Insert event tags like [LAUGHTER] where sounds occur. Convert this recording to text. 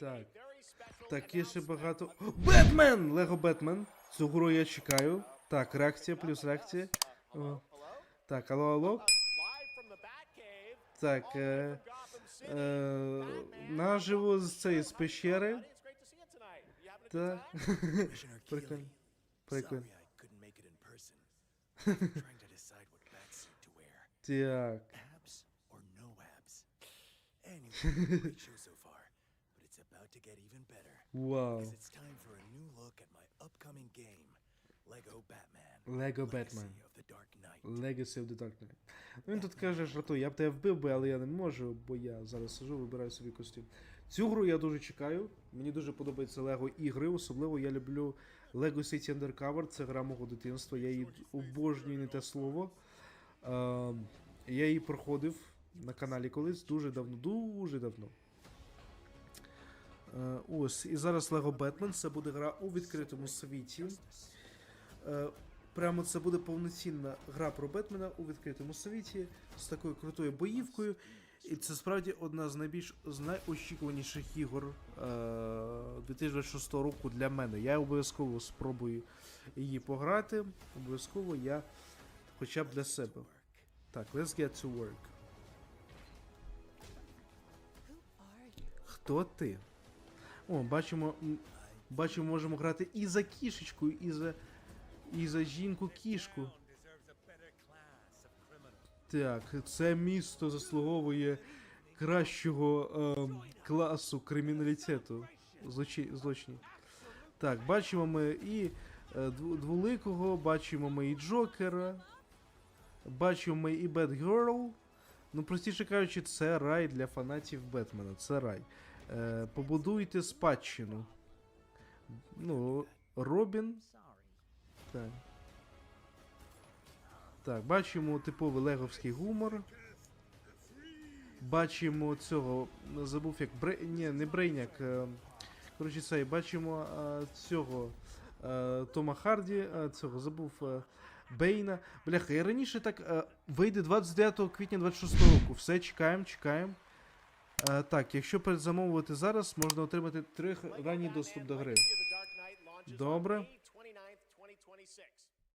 Так. Так, є ще багато. Бетмен! Лего Бетмен. Цю гру я чекаю. Так, реакція плюс реакція. О. Так, алло, алло. Так, е, е, наживо з цієї з пещери. Так. [LAUGHS] Прикольно. Прикольно. [LAUGHS] Так. [LAUGHS] to get even better. Because it's time for a new look at my upcoming game, Lego Batman. Lego Legacy Batman. of the Dark Knight. Legacy of the Dark Knight. Ну він тут каже, жартує, я б тебе вбив би, але я не можу, бо я зараз сижу, вибираю собі костюм. Цю гру я дуже чекаю. Мені дуже подобаються Лего ігри. Особливо я люблю Lego City Undercover. Це гра мого дитинства. Я її обожнюю не те слово. Е, я її проходив на каналі колись дуже давно, дуже давно. Е, ось, і зараз Lego Batman. Це буде гра у відкритому світі. Е, Прямо це буде повноцінна гра про Бетмена у відкритому світі з такою крутою боївкою. І це справді одна з найбільш з найочікуваніших ігор е, 2026 року для мене. Я обов'язково спробую її пограти. Обов'язково я хоча б для себе. Так, let's get to work. Хто ти? О, бачимо, бачимо, можемо грати і за кішечку, і за, і за жінку-кішку. Так, це місто заслуговує кращого ем, класу криміналітету. Злочи, злочинів. Так, бачимо ми і е, дву- двуликого, бачимо ми і Джокера, бачимо ми і Бетгерл. Ну, простіше кажучи, це рай для фанатів Бетмена. Це рай. Е, побудуйте спадщину. Ну, Робін. Так. Так, бачимо типовий леговський гумор. Бачимо цього. Забув як Бре... Ні, не Брейняк. е, Коротше, цей, бачимо е, цього Тома Харді, цього забув Бейна. Бляха, я раніше так вийде 29 квітня 26 року. Все, чекаємо, чекаємо. Е, так, якщо передзамовувати зараз, можна отримати три ранній доступ до гри. Добре.